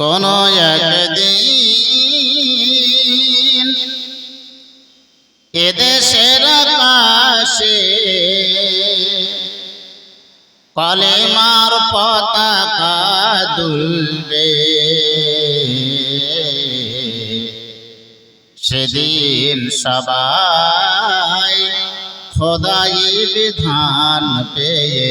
কোন একদিন এদেশের আকাশে কলেমার পতাকা দুলবে। সেদিন সবাই খোদাই বিধান পেয়ে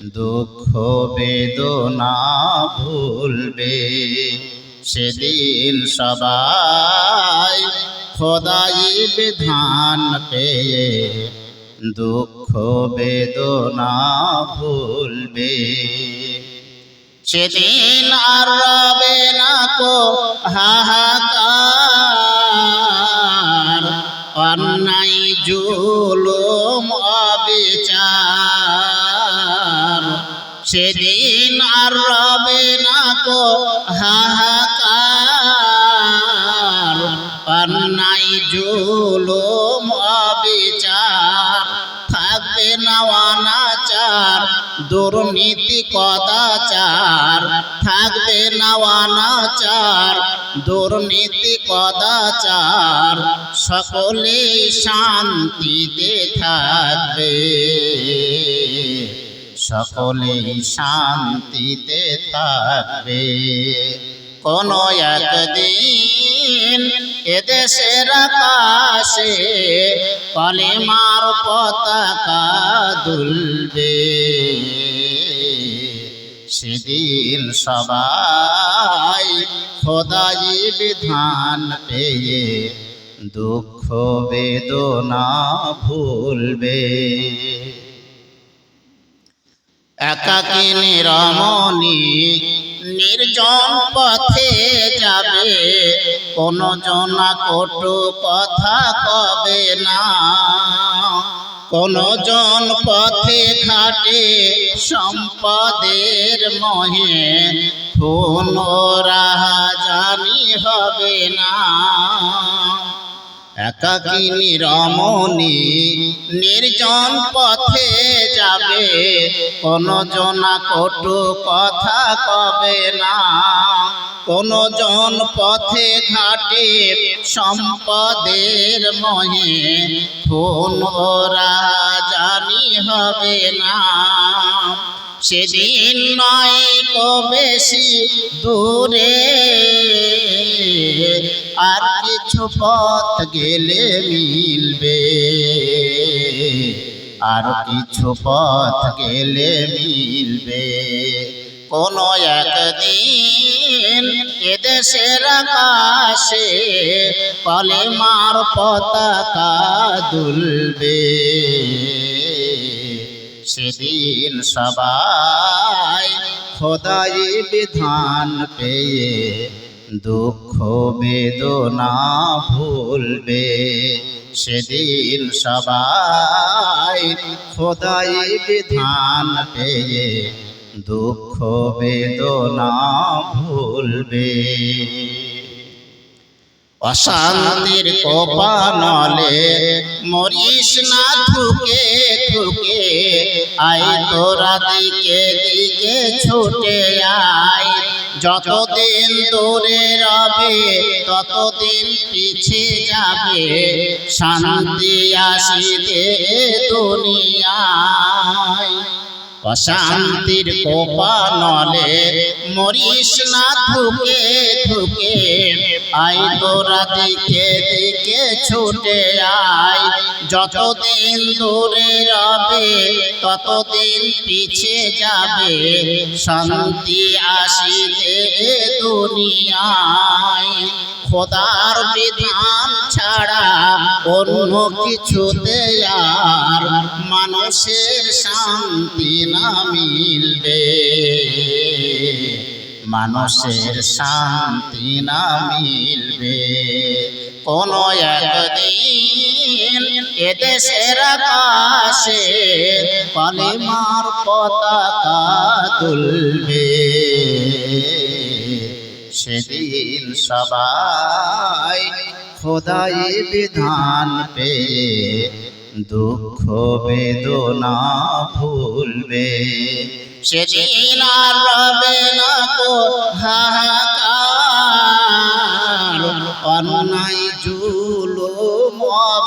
দুঃখ বেদনা ভুলবে। সেদিন সবাই খোদাই বিধান পেয়ে দুঃখ বেদনা ভুলবে। সেদিন আর রবে না কো হাহাকার, অন্যায় জুলুম সেদিন আর রবে না কো হাহাকার। অন্যায়, জুলুম, অবিচার থাকবে না অনাচার, দুর্নীতি কদাচার থাকবে না অনাচার, দুর্নীতি কদাচার সকলে শান্তিতে থাকবে। সকলেই শান্তিতে থাকবে। কোন একদিন এদেশের আকাশে কলেমার পতাকা দুলবে। সেদিন সবাই খোদাই বিধান পেয়ে দুঃখ বেদনা ভুলবে। একাকী নিরমণি নির্জন পথে যাবে কোন জনা কটু কথা কবে না। কোন জন পথে ঘাটে সম্পদের মহে কোন রাহাজানি হবে না। একাকিনী রমণী নির্জন পথে যাবে কোন জনা কটু কথা কবে না। কোন জন পথে ঘাটে সম্পদের মহে কোন রাজানি হবে না। সেদিন নয় বেশি দূরে। আর কিছু পথ গেলে মিলবে। আর কিছু পথ গেলে মিলবে। কোন একদিন এদেশের আকাশে কলেমার পতাকা দুলবে। সেদিন সবাই খোদাই বিধান পেয়ে দুঃখ, বেদনা ভুলবে। সেদিন সবাই খোদাই বিধান পেয়ে দুঃখ, বেদনা ভুলবে। অশান্তির কোপানলে মরিস না থুকে থুকে আই তোরা দিকে দিকে ছুটে আয়। যতদিন দূরে রবে, ততদিন পিছে যাবে। শান্তি আসিতে দুনিয়ায়। অশান্তির কোপানলে মরিস না, ধুকে ধুকে। আই তোরা দিকে দিকে ছুটে আয়। যতদিন দূরে রবে, ততদিন পিছে যাবে। শান্তি আসিতে দুনিয়ায়। খোদার বিধান ছাড়া অন্য কিছুতে আর মানুষের শান্তি না মিলবে। মানুষের শান্তি না মিলবে। কোন একদিন এদেশের আকাশে কালিমার পতাকা তুলবে। সেদিন সবাই খোদাই বিধান পে, দুঃখ বেদনা ভুলবে। সেদিন আর রবে না কো হাহাকার, অন্যায় জুলুম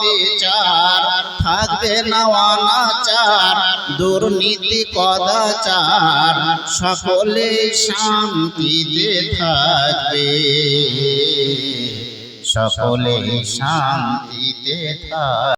বিচার থাকবে না দুর্নীতি কদাচার সকলে শান্তিতে থাকবে। সকলে শান্তিতে থাকবে